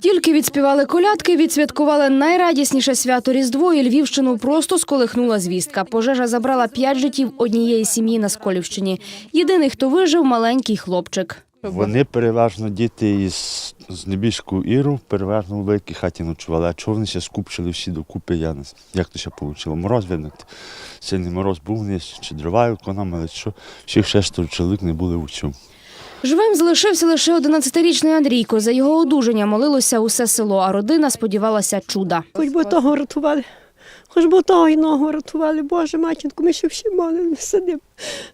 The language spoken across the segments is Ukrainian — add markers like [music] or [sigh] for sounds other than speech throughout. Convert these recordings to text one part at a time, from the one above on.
Тільки відспівали колядки, відсвяткували найрадісніше свято Різдво, і Львівщину просто сколихнула звістка. Пожежа забрала п'ять життів однієї сім'ї на Сколівщині. Єдиний, хто вижив, маленький хлопчик. Вони переважно діти із з Іру, переважно у великій хаті ночували. А чого вони ще скупчили всі докупи, я не знаю. Як то ще вийшло? Мороз видно. Сильний мороз був, вони чи дрова економили, що всіх шестеро чоловік не були у цьому. Живим залишився лише 11-річний Андрійко. За його одужання молилося усе село, а родина сподівалася чуда. Хоч би того рятували, хоч би того іного рятували. Боже, матінку, ми ще всі молимо, сидимо.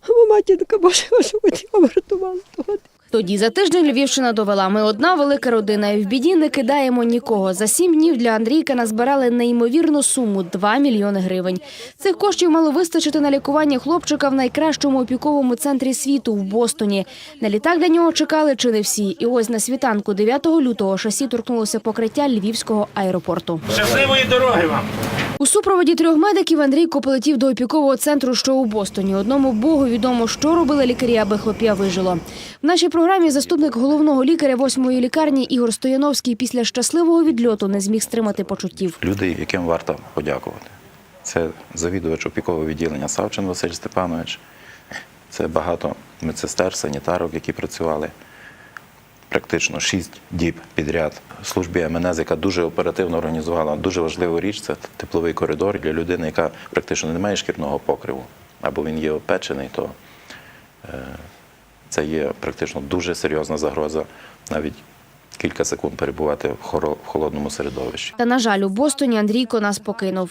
Бо матінка, Боже, би його рятували. того. Тоді за тиждень Львівщина довела. Ми одна велика родина, і в біді не кидаємо нікого. За сім днів для Андрійка назбирали неймовірну суму 2 мільйони гривень. Цих коштів мало вистачити на лікування хлопчика в найкращому опіковому центрі світу в Бостоні. На літак для нього чекали чи не всі. І ось на світанку 9 лютого шасі торкнулося покриття львівського аеропорту. Щасливої дороги вам! У супроводі трьох медиків Андрійко полетів до опікового центру, що у Бостоні. Одному богу відомо, що робили лікарі, аби хлоп'я вижило. В нашій програмі заступник головного лікаря восьмої лікарні Ігор Стояновський після щасливого відльоту не зміг стримати почуттів. люди, яким варто подякувати. Це завідувач опікового відділення Савчин Василь Степанович. Це багато медсестер, санітарок, які працювали практично 6 діб підряд. Службі МНС, яка дуже оперативно організувала дуже важливу річ, це тепловий коридор для людини, яка практично не має шкірного покриву, або він є опечений, то е, це є практично дуже серйозна загроза навіть кілька секунд перебувати в холодному середовищі. Та на жаль, у Бостоні Андрійко нас покинув.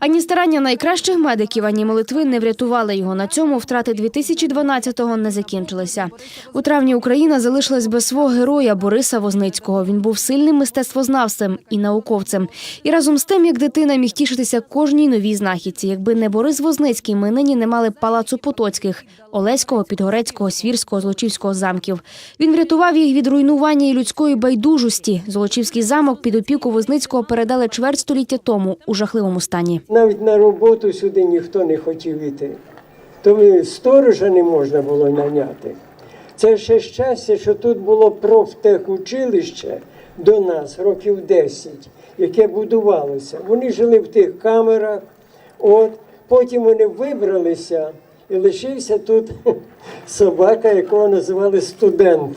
Ані старання найкращих медиків, ані молитви не врятували його. На цьому втрати 2012-го не закінчилися. У травні Україна залишилась без свого героя Бориса Возницького. Він був сильним мистецтвознавцем і науковцем. І разом з тим, як дитина міг тішитися кожній новій знахідці. Якби не Борис Возницький, ми нині не мали палацу Потоцьких, Олеського, Підгорецького, Свірського, Злочівського замків. Він врятував їх від руйнування і людської байдужості. Золочівський замок під опіку Возницького передали чверть століття тому у жахливому стані. Навіть на роботу сюди ніхто не хотів іти. Тому сторожа не можна було наняти. Це ще щастя, що тут було профтехучилище до нас років 10, яке будувалося. Вони жили в тих камерах, от, потім вони вибралися і лишився тут [laughs] собака, якого називали студент.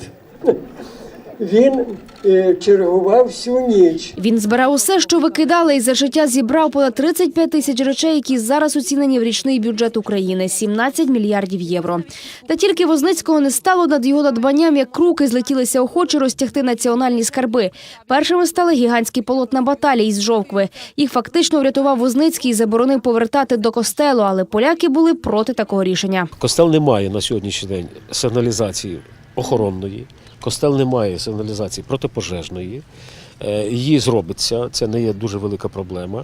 Він е, чергував всю ніч. Він збирав усе, що викидали, і за життя зібрав понад 35 тисяч речей, які зараз оцінені в річний бюджет України – 17 мільярдів євро. Та тільки Возницького не стало над його надбанням, як руки злетілися охоче розтягти національні скарби. Першими стали гігантські полотна баталій з жовкви. Їх фактично врятував Возницький і заборонив повертати до костелу, але поляки були проти такого рішення. Костел не має на сьогоднішній день сигналізації охоронної, костел не має сигналізації протипожежної. Е, Її зробиться, це не є дуже велика проблема.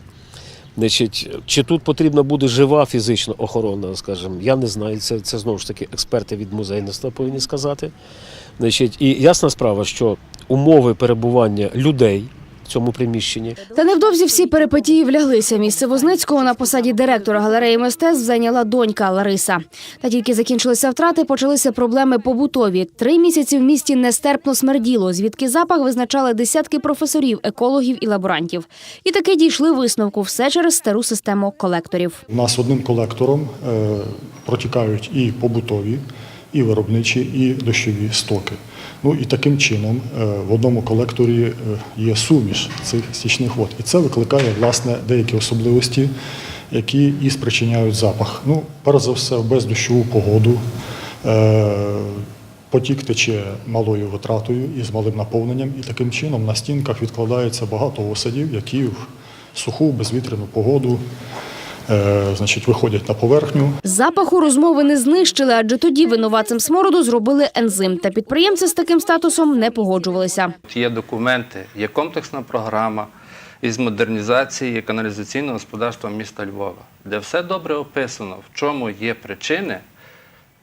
Значить, чи тут потрібна буде жива фізична охорона, скажімо, я не знаю. Це, це знову ж таки експерти від музейництва повинні сказати. Значить, і ясна справа, що умови перебування людей цьому приміщенні Та невдовзі всі перипетії вляглися. Місце Возницького на посаді директора галереї мистецтв зайняла донька Лариса. Та тільки закінчилися втрати, почалися проблеми побутові. Три місяці в місті нестерпно смерділо, звідки запах визначали десятки професорів, екологів і лаборантів. І таки дійшли висновку все через стару систему колекторів. У нас одним колектором е, протікають і побутові, і виробничі, і дощові стоки. Ну і таким чином е, в одному колекторі е, є суміш цих стічних вод. І це викликає власне деякі особливості, які і спричиняють запах. Ну, перш за все, в бездощову погоду. е, Потік тече малою витратою і з малим наповненням, і таким чином на стінках відкладається багато осадів, які в суху безвітряну погоду значить, виходять на поверхню. Запаху розмови не знищили, адже тоді винуватцем смороду зробили ензим. Та підприємці з таким статусом не погоджувалися. Є документи, є комплексна програма із модернізації каналізаційного господарства міста Львова, де все добре описано, в чому є причини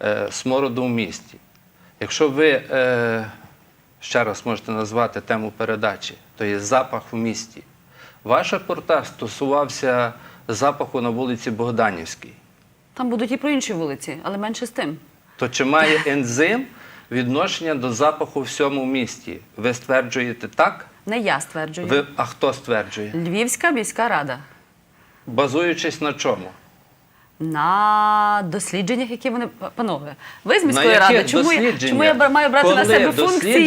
е, смороду в місті. Якщо ви е, ще раз можете назвати тему передачі, то є запах в місті. Ваш репортаж стосувався запаху на вулиці Богданівській. Там будуть і про інші вулиці, але менше з тим. То чи має ензим відношення до запаху в всьому місті? Ви стверджуєте так? Не я стверджую. Ви, а хто стверджує? Львівська міська рада. Базуючись на чому? На дослідженнях, які вони панове. Ви з міської ради. Чому я, чому я маю брати на себе функції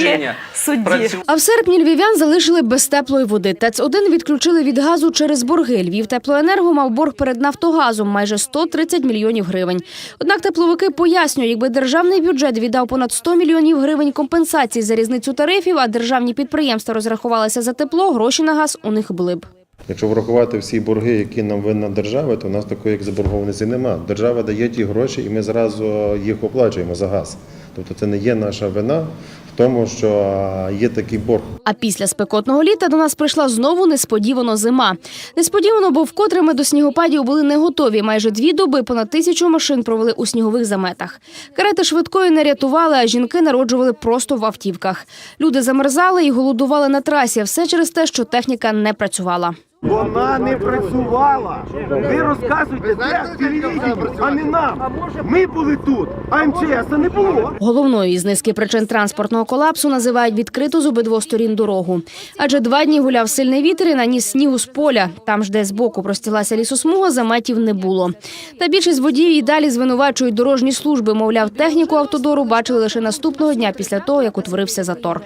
судді? працю- А в серпні львів'ян залишили без теплої води. ТЕЦ-1 відключили від газу через борги. Львів теплоенерго мав борг перед Нафтогазом майже 130 мільйонів гривень. Однак тепловики пояснюють, якби державний бюджет віддав понад 100 мільйонів гривень компенсації за різницю тарифів, а державні підприємства розрахувалися за тепло, гроші на газ у них були б. Якщо врахувати всі борги, які нам винна держава, то в нас такої як заборгованості немає. Держава дає ті гроші, і ми зразу їх оплачуємо за газ. Тобто це не є наша вина в тому, що є такий борг. А після спекотного літа до нас прийшла знову несподівано зима. Несподівано, бо вкотре ми до снігопадів були не готові. Майже дві доби понад тисячу машин провели у снігових заметах. Карети швидкої не рятували, а жінки народжували просто в автівках. Люди замерзали і голодували на трасі. Все через те, що техніка не працювала. Вона не працювала. Ви розказуєте це в телевізії, а не нам. Ми були тут, а МЧС не було. Головною із низки причин транспортного колапсу називають відкриту з обидвох сторін дорогу. Адже два дні гуляв сильний вітер і наніс снігу з поля. Там ж, де збоку простілася лісосмуга, заметів не було. Та більшість водіїв і далі звинувачують дорожні служби. Мовляв, техніку автодору бачили лише наступного дня після того, як утворився затор.